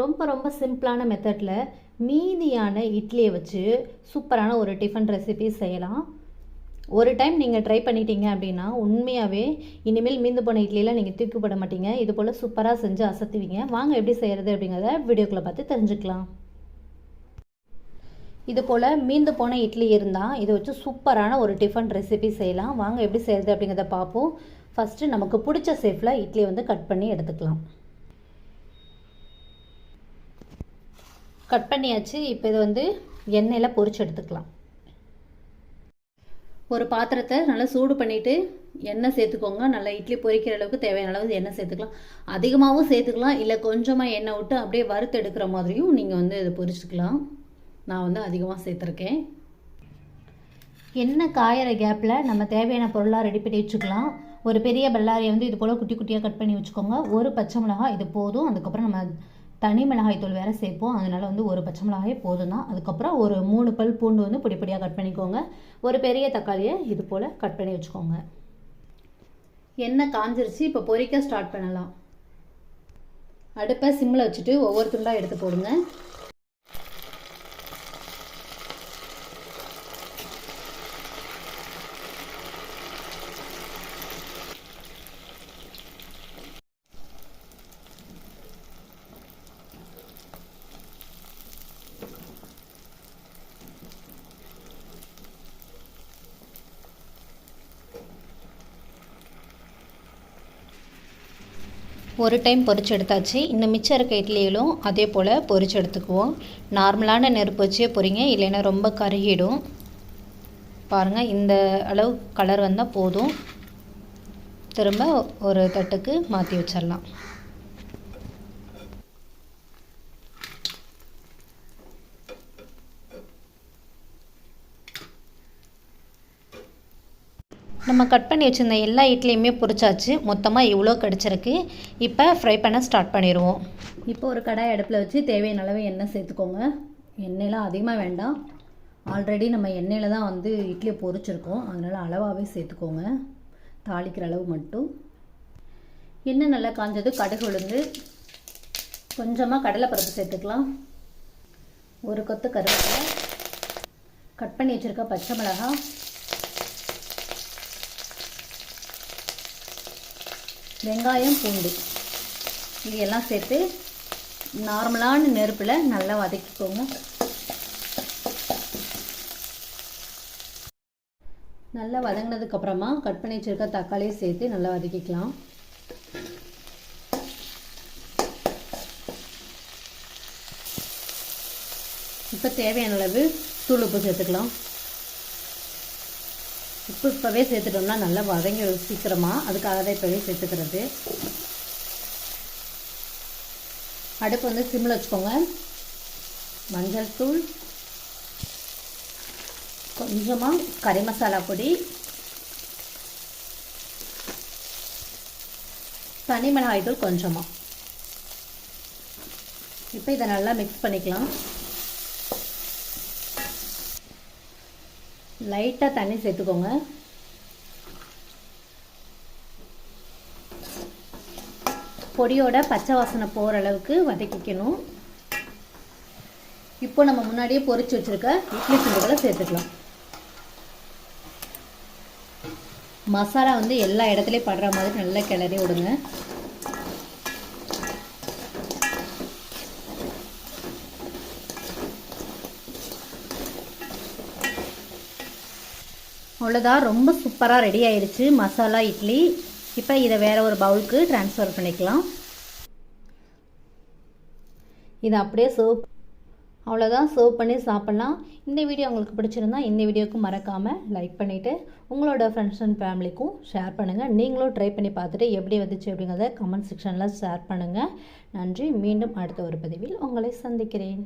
ரொம்ப ரொம்ப சிம்பிளான மெத்தடில் மீதியான இட்லியை வச்சு சூப்பரான ஒரு டிஃபன் ரெசிபி செய்யலாம். ஒரு டைம் நீங்கள் ட்ரை பண்ணிட்டீங்க அப்படின்னா உண்மையாகவே இனிமேல் மீந்து போன இட்லியெலாம் நீங்கள் தூக்கிப்பட மாட்டீங்க. இது போல் சூப்பராக செஞ்சு அசத்துவீங்க. வாங்க எப்படி செய்கிறது அப்படிங்கிறத வீடியோக்குள்ளே பார்த்து தெரிஞ்சுக்கலாம். இது போல் மீந்து போன இட்லி இருந்தால் இதை வச்சு சூப்பரான ஒரு டிஃபன் ரெசிபி செய்யலாம். வாங்க எப்படி செய்கிறது அப்படிங்கிறத பார்ப்போம். ஃபஸ்ட்டு நமக்கு பிடிச்ச ஷேஃபில் இட்லியை வந்து கட் பண்ணி எடுத்துக்கலாம். கட் பண்ணியாச்சு. இப்போ இது வந்து எண்ணெயில் பொரிச்சு எடுத்துக்கலாம். ஒரு பாத்திரத்தை நல்லா சூடு பண்ணிவிட்டு எண்ணெய் சேர்த்துக்கோங்க. நல்லா இட்லி பொரிக்கிற அளவுக்கு தேவையான அளவு எண்ணெய் சேர்த்துக்கலாம். அதிகமாகவும் சேர்த்துக்கலாம். இல்லை கொஞ்சமாக எண்ணெய் விட்டு அப்படியே வறுத்து எடுக்கிற மாதிரியும் நீங்கள் வந்து இதை பொரிச்சுக்கலாம். நான் வந்து அதிகமாக சேர்த்துருக்கேன். எண்ணெய் காயிற கேப்பில் நம்ம தேவையான பொருளாக ரெடி பண்ணி வச்சுக்கலாம். ஒரு பெரிய பல்லாரியை வந்து இது போல் குட்டி குட்டியாக கட் பண்ணி வச்சுக்கோங்க. ஒரு பச்சை மிளகாய் இது போதும். அதுக்கப்புறம் நம்ம தனி மிளகாய்த்தூள் வேறு சேர்ப்போம். அதனால் வந்து ஒரு பச்சை மிளகாயே போதும் தான் அதுக்கப்புறம் ஒரு மூணு பல் பூண்டு வந்து பொடி பொடியாக கட் பண்ணிக்கோங்க. ஒரு பெரிய தக்காளியை இது போல் கட் பண்ணி வச்சுக்கோங்க. எண்ணெய் காஞ்சிருச்சு. இப்போ பொரிக்க ஸ்டார்ட் பண்ணலாம். அடுப்பை சிம்மில் வச்சுட்டு ஒவ்வொரு துண்டாக எடுத்து போடுங்க. ஒரு டைம் பொறிச்சு எடுத்தாச்சு. இன்னும் மிச்சம் இருக்க இட்லியிலும் அதே போல் பொறிச்சு எடுத்துக்குவோம். நார்மலான நெருப்பு வச்சே பொறிங்க இல்லைன்னா ரொம்ப கருகிடும். பாருங்கள் இந்த அளவு கலர் வந்தால் போதும். திரும்ப ஒரு தட்டுக்கு மாற்றி வச்சிடலாம். நம்ம கட் பண்ணி வச்சுருந்த எல்லா இட்லியுமே பொரிச்சாச்சு. மொத்தமாக இவ்வளோ கிடச்சிருக்கு. இப்போ ஃப்ரை பண்ண ஸ்டார்ட் பண்ணிடுவோம் இப்போ ஒரு கடாய் அடுப்பில் வச்சு தேவையான அளவு எண்ணெய் சேர்த்துக்கோங்க. எண்ணெயெலாம் அதிகமாக வேண்டாம். ஆல்ரெடி நம்ம எண்ணெயில் தான் வந்து இட்லியை பொரிச்சிருக்கோம். அதனால் அளவாகவே சேர்த்துக்கோங்க. தாளிக்கிற அளவு மட்டும். எண்ணெய் நல்லா காஞ்சது கடுகு உளுந்து. கொஞ்சமாக கடலைப்பருப்பு சேர்த்துக்கலாம். ஒரு கொத்து கருவேப்பிலை. கட் பண்ணி வச்சுருக்க பச்சை மிளகாய். வெங்காயம் பூண்டு. இது எல்லாம் சேர்த்து நார்மலான நெருப்பில் நல்லா வதக்கிக்கோங்க. நல்லா வதங்கினதுக்கப்புறமா கட் பண்ணி வச்சுருக்க தக்காளியை சேர்த்து நல்லா வதக்கிக்கலாம். இப்போ தேவையான அளவு தூள் உப்பு சேர்த்துக்கலாம். உப்பு இப்போவே சேர்த்துட்டோம்னா நல்லா வதங்கிடும் சீக்கிரமாக அதுக்காக தான் இப்போவே சேர்த்துக்கிறது. அடுப்பு வந்து சிம்மில் வச்சுக்கோங்க. மஞ்சள் தூள். கொஞ்சமாக கறி மசாலா பொடி. தனி மிளகாய் தூள் கொஞ்சமாக இப்போ இதை நல்லா மிக்ஸ் பண்ணிக்கலாம். லைட்டாக தண்ணி சேர்த்துக்கோங்க. பொடியோட பச்சை வாசனை போகிற அளவுக்கு வதக்கிக்கணும். இப்போ நம்ம முன்னாடியே பொறிச்சு வச்சுருக்க இட்லி துண்டுகளை சேர்த்துக்கலாம். மசாலா வந்து எல்லா இடத்துலையும் படுற மாதிரி நல்லா கிளறி விடுங்க. அவ்வளோதான் ரொம்ப சூப்பராக ரெடி ஆயிடுச்சு மசாலா இட்லி. இப்போ இதை வேறு ஒரு பவுலுக்கு ட்ரான்ஸ்ஃபர் பண்ணிக்கலாம். இதை அப்படியே சர்வ் அவ்வளோதான் சர்வ் பண்ணி சாப்பிட்லாம். இந்த வீடியோ உங்களுக்கு பிடிச்சிருந்தா இந்த வீடியோக்கு மறக்காமல் லைக் பண்ணிவிட்டு உங்களோட ஃப்ரெண்ட்ஸ் அண்ட் ஃபேமிலிக்கும் ஷேர் பண்ணுங்கள் நீங்களும் ட்ரை பண்ணி பார்த்துட்டு எப்படி வந்துச்சு அப்படிங்கிறத கமெண்ட் செக்ஷனில் ஷேர் பண்ணுங்கள் நன்றி. மீண்டும் அடுத்த ஒரு பதிவில் உங்களை சந்திக்கிறேன்.